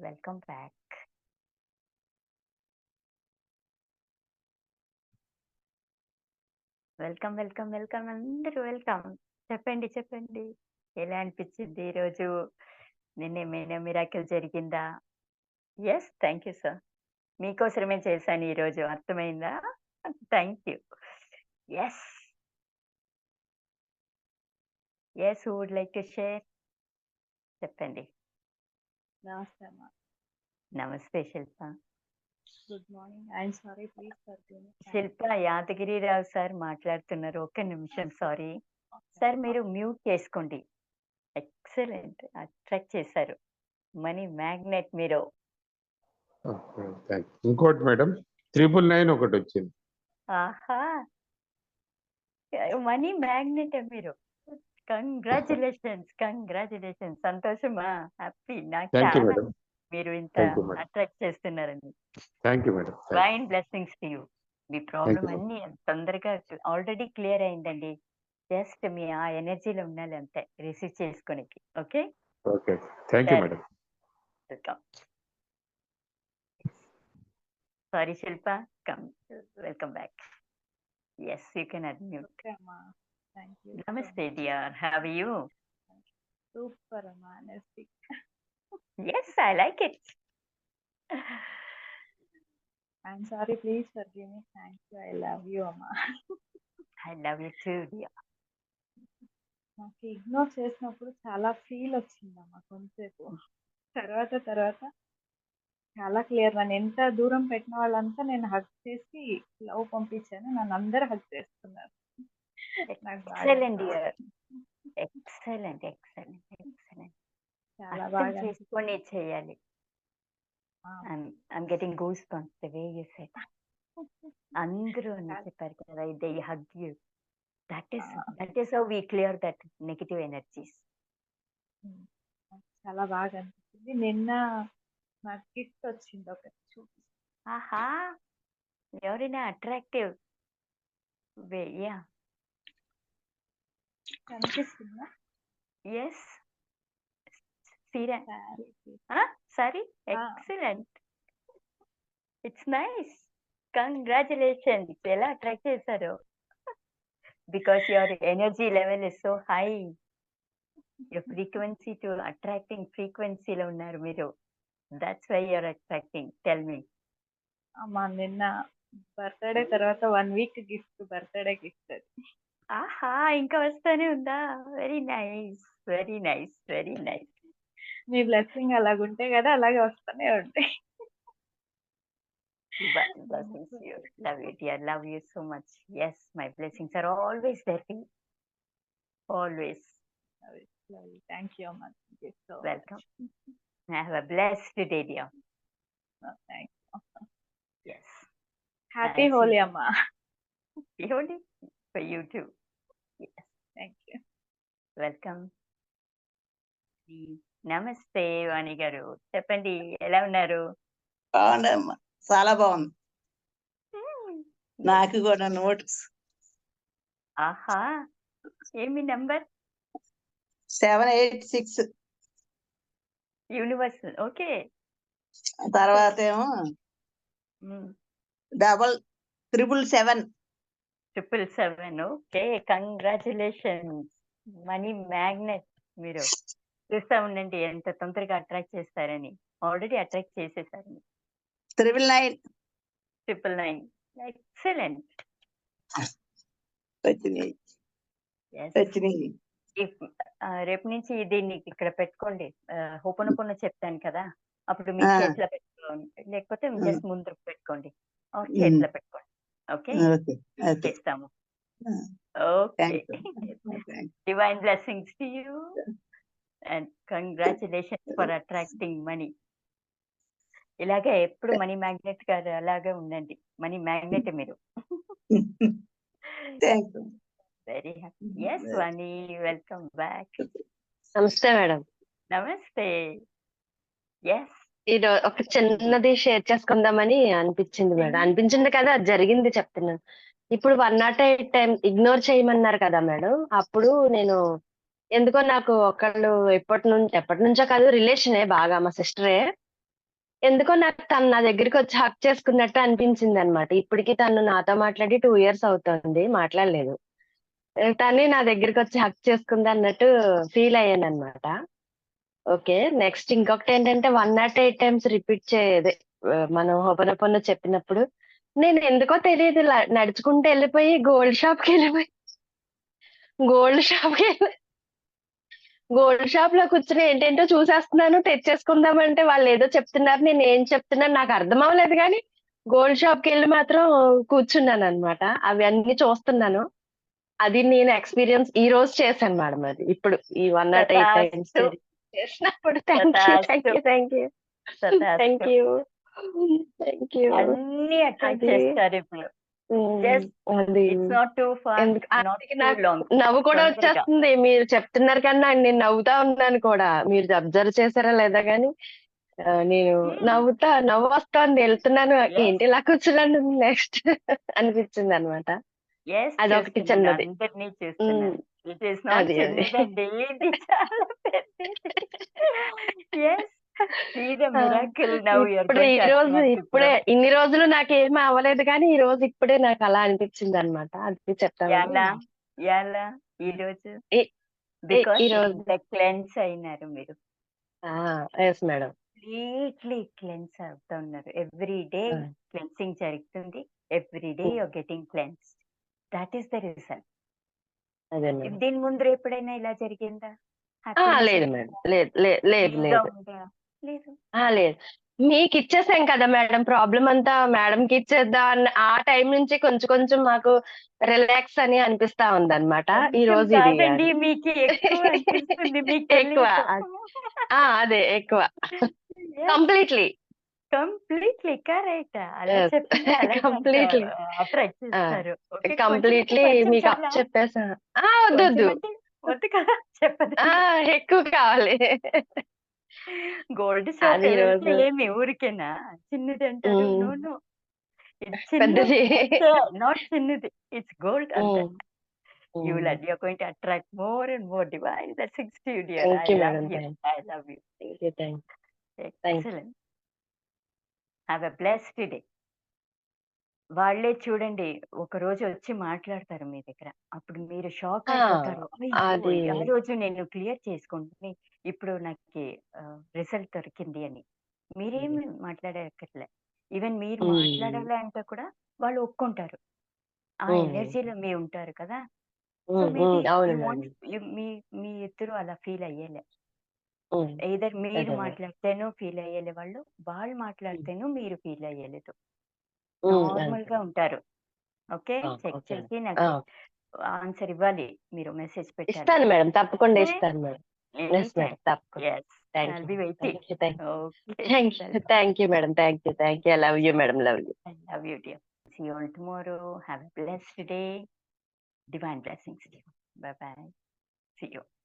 Welcome back. Welcome, welcome, welcome అందరూ welcome. చెప్పండి, చెప్పండి. ఎలా అనిపించింది ఈరోజు? నిన్నేమైనా మిరాకిల్ జరిగిందా? Yes thank you sir. మీకోసమే చేశాను ఈరోజు. అర్థమైందా? Thank you. Yes yes would like to share? చెప్పండి. నమస్తే నమస్తే Shilpa. Good morning. I'm sorry please Shilpa Yadagirirao sir మాట్లాడుతున్నారు. ఒక్క నిమిషం సారీ. సార్ మీరు మ్యూట్ చేసుకోండి. ఎక్సలెంట్. అట్రాక్ట్ చేశారు. మనీ మ్యాగ్నెట్ మీరు. ఇంకోటి మేడం 999 ఒకటొచ్చింది. ఆహా! మనీ మ్యాగ్నెటే మీరు. కంగ్రాచ్యులేషన్స్. కంగ్రాచ్యులేషన్స్. సంతోషమా? హ్యాపీ. నాకు. మీరు ఇంత. అట్రాక్ట్ చేస్తున్నారని. Thank you madam. Divine blessings to you. Me problem madam. అన్నీ తొందరగా ఆల్రెడీ క్లియర్ అయిందండి. జస్ట్ మీ ఆ ఎనర్జీలో ఉండాలి అంతే. రిసీవ్ చేసుకోనికి. ఓకే? ఓకే. థాంక్ యూ సరే. Madam. Welcome. Sorry Shilpa. Come. Welcome back. Yes. You can unmute. Okay అమ్మ. థాంక్ యూ నమస్తే. Dear. How are you? Super అమ్మ. Energetic. Yes. I like it. I'm sorry please forgive me. Thank you. I love you అమ్మ. I love you too dear. నాకు ignore చేసినప్పుడు చాలా feel వచ్చిందమ్మ కొంతసేపు. తర్వాత తర్వాత చాలా క్లియర్ నన్ను ఎంత దూరం పెట్టిన వాళ్ళంతా నేను హగ్ చేసి లవ్ పంపించాను. నన్ను అందరూ హగ్ చేస్తున్నారు. ఎక్సలెంట్. ఎక్సలెంట్. ఎక్సలెంట్. ఎక్సలెంట్. చాలా అర్థం బాగా చేసుకొని చేయాలి. ఆ! I'm getting goose bumps the way you said. అందరూ అని చాలా చెప్పారు కదా! They hug you. That is ah! That is how we clear that negative energies. చాలా బాగా అనిపించింది. నిన్న నాకు గిఫ్ట్ వచ్చింది ఒకటి చూపిస్తా. ఆహా! ఎవరైనా అట్రాక్టివ్ వే యాహ్! కనిపిస్తుందా? Yes. సీరా! Sorry. Excellent. It's nice. Congratulations. ఎలా అట్రాక్ట్ చేశారో. Because your energy level is so high. Your frequency to attracting ఫ్రీక్వెన్సీలో ఉన్నారు మీరు. That's why you are attracting. Tell me. అమ్మ నిన్న బర్త్‌డే తర్వాత 1 వీక్ గిఫ్ట్ బర్త్‌డే గిఫ్ట్. ఆహా! ఇంకా వస్తానే ఉందా? Very nice. Very nice. Very nice. మీ బ్లెస్సింగ్ అలాగుంటే గదా! అలాగే వస్తూనే ఉంటాయి. Divine blessings you. Love you, dear. Love you so much. Yes, my blessings are always there for you. Always. Thank you అమ్మ. Thank you so much. Welcome. Have a blessed day, dear. Thank you. Yes. Happy I see. Holi అమ్మ. Holy for you too. Yes. Thank you. Welcome. నమస్తే వాణి గారు. చెప్పండి ఎలా ఉన్నారు? బాగుందమ్మా చాలా బాగుంది. నాకు కూడా నోట్స్ ఆహా! ఏమి number? Seven eight six universal. Okay. తర్వాత ఏమో. Double triple seven triple seven okay congratulations money magnet మీరు చూస్తా ఉండండి ఎంత తొందరగా అట్రాక్ట్ చేస్తారని. Already attract చేసేసారని triple nine. Triple nine. Excellent. వచ్చినాయి వచ్చినాయి రేపు నుంచి దీన్ని ఇక్కడ పెట్టుకోండి. హోపనొపన చెప్తాను కదా. అప్పుడు మీ. చేతిలో పెట్టుకోండి. లేకపోతే. జస్ట్ ముందు పెట్టుకోండి. చేతిలో పెట్టుకోండి. ఓకే? ఓకే. ఓకే. చేస్తాము. ఆ. Okay. Thank you and congratulations for attracting money. ఇలాగే ఎప్పుడు మనీ మ్యాగ్నెట్ గారు అలాగే ఉండండి. మనీ మ్యాగ్నెట్ మీరు. వెరీ హ్యాపీ ఎస్ వనీ వెల్కమ్ బ్యాక్ నమస్తే మేడం నమస్తే ఎస్ ఈరోజు ఒక చిన్నది షేర్ చేసుకుందామని అనిపించింది మేడం అనిపించింది కదా అది జరిగింది చెప్తున్నాను. ఇప్పుడు one nought eight time ignore చేయమన్నారు కదా మేడం అప్పుడు నేను ఎందుకో నాకు ఒకళ్ళు ఎప్పటి నుంచి ఎప్పటి నుంచో కాదు రిలేషనే బాగా మా సిస్టరే ఎందుకో నాకు తను నా దగ్గరికి వచ్చి హక్ చేసుకున్నట్టు అనిపించింది అనమాట ఇప్పటికి తను నాతో మాట్లాడి టూ ఇయర్స్ అవుతుంది మాట్లాడలేదు. తను నా దగ్గరికి వచ్చి హక్ చేసుకుంది అన్నట్టు ఫీల్ అయ్యాను అనమాట ఓకే నెక్స్ట్ ఇంకొకటి ఏంటంటే one nought eight times repeat చేయదే. మనం హోపనొప్పన చెప్పినప్పుడు నేను ఎందుకో తెలియదు నడుచుకుంటూ వెళ్ళిపోయి గోల్డ్ షాప్కి వెళ్ళిపోయి గోల్డ్ షాప్కి వెళ్ళి గోల్డ్ షాప్లో కూర్చుని ఏంటంటో చూసేస్తున్నాను తెచ్చేసుకుందామంటే వాళ్ళు ఏదో చెప్తున్నారు నేను ఏం చెప్తున్నాను నాకు అర్థం అవ్వలేదు కానీ గోల్డ్ షాప్కి వెళ్ళి మాత్రం కూర్చున్నాను అనమాట అవి అన్ని చూస్తున్నాను. అది నేను ఎక్స్పీరియన్స్ ఈ రోజు చేశాను మేడం అది. ఇప్పుడు ఈ వన్ నాట్ ఎయిట్ టైమ్స్. చేసినప్పుడు thank you thank you thank you అన్ని అది- చేస్తారు ఇప్పుడు. లాంగ్ నవ్వు కూడా. వచ్చేస్తుంది. మీరు చెప్తున్నారు కన్నా నేను నవ్వుతా ఉన్నాను కూడా. మీరు అబ్జర్వ్ చేశారా లేదా కానీ నేను Hmm. నవ్వుతా నవ్వు వస్తోంది వెళ్తున్నాను. ఏంటి ఇలా కూర్చున్నాను? నెక్స్ట్ అనిపించింది అనమాట అదొకటి చిన్నది. ఇట్ ఈస్ నాట్ ఇప్పుడు ఈ రోజు ఇప్పుడే ఇన్ని రోజులు నాకు ఏమీ అవ్వలేదు కానీ ఈ రోజు ఇప్పుడే నాకు అలా అనిపించింది అనమాట అది చెప్తాను ఈ రోజు? బికాస్. క్లెన్స్ అయినారు మీరు. ఎస్ మేడం కంప్లీట్లీ క్లెన్స్ అవుతా ఉన్నారు ఎవ్రీ డే. క్లెన్సింగ్ జరుగుతుంది. Every day. You're getting cleanse that is the reason దీని ముందు ఎప్పుడైనా ఇలా జరిగిందా? లేదు? మేడం లేదు లేదు. లేదు లేదు. ఆ, లేదు. మీకు ఇచ్చేసాం కదా మేడం ప్రాబ్లం అంతా మేడం కి ఇచ్చేద్దాం అన్న ఆ టైం నుంచి కొంచెం కొంచెం మాకు రిలాక్స్ అని అనిపిస్తా ఉందన్నమాట. ఈ కొంచెం రోజు ఇది కాదండి మీకు ఎక్కువ అనిపిస్తుంది మీకు ఎక్కువ. ఆ అదే ఎక్కువ. కంప్లీట్లీ. Completely correct. అలా. చెప్పింది కొంచెం కంప్లీట్లీ కొంచెం మీకు చాలా. చెప్పేసా. ఆ వద్దు వద్దు. కొంచెం అంటే వద్దు కదా చెప్పదు. ఆ ఎక్కువ కావాలి. గోల్డ్ షాప్ అది ఈరోజు- ఏమి ఊరికేనా చిన్నది అంటారు Mm. నో నో పెద్దది నాట్ చిన్నది ఇట్స్ గోల్డ్ అంతే ఉమ్. you will um. you're going to attract more and more divine blessings to you dear Thank i you, love madam. you Thank i love you Thank you, thank you. Thank you. excellent have a blessed day వాళ్ళే చూడండి ఒక రోజు వచ్చి మాట్లాడతారు మీ దగ్గర. అప్పుడు మీరు shock ఆ, అయిపోతారు. "అయ్యో, అది- ఆ రోజు నేను క్లియర్ చేసుకుంటుని ఇప్పుడు నాకు రిజల్ట్ దొరికింది అని. మీరేమి మాట్లాడక్కర్లే. ఈవెన్ మీరు Hmm. మాట్లాడాలి అంటే కూడా వాళ్ళు ఒప్పుకుంటారు. ఆ. ఎనర్జీలో మీ ఉంటారు కదా! సో మేబీ మీ మీ ఇద్దరు అలా ఫీల్ అయ్యేలే. either మీరు. మాట్లాడితేనో ఫీల్ అయ్యేలే వాళ్ళు వాళ్ళు మాట్లాడితేనో మీరు ఫీల్ అయ్యేలేదు. ఉమ్, నార్మల్గా ఉంటారు. ఓకే? ఆ, చెక్ ఓకే. చేసి ఆ, నాకు ఆన్సర్ ఇవ్వాలి. మీరు మెసేజ్ పెట్టాలి. ఇస్తాను మేడం. తప్పకుండా. ఇస్తాను మేడం. Yes madam. తప్పకుండా. I'll you. Thank you okay. You. Madam. You you. Love you madam. Love you. I love you, dear. See you all tomorrow. Have a blessed day. Divine blessings to you. Bye bye. See you.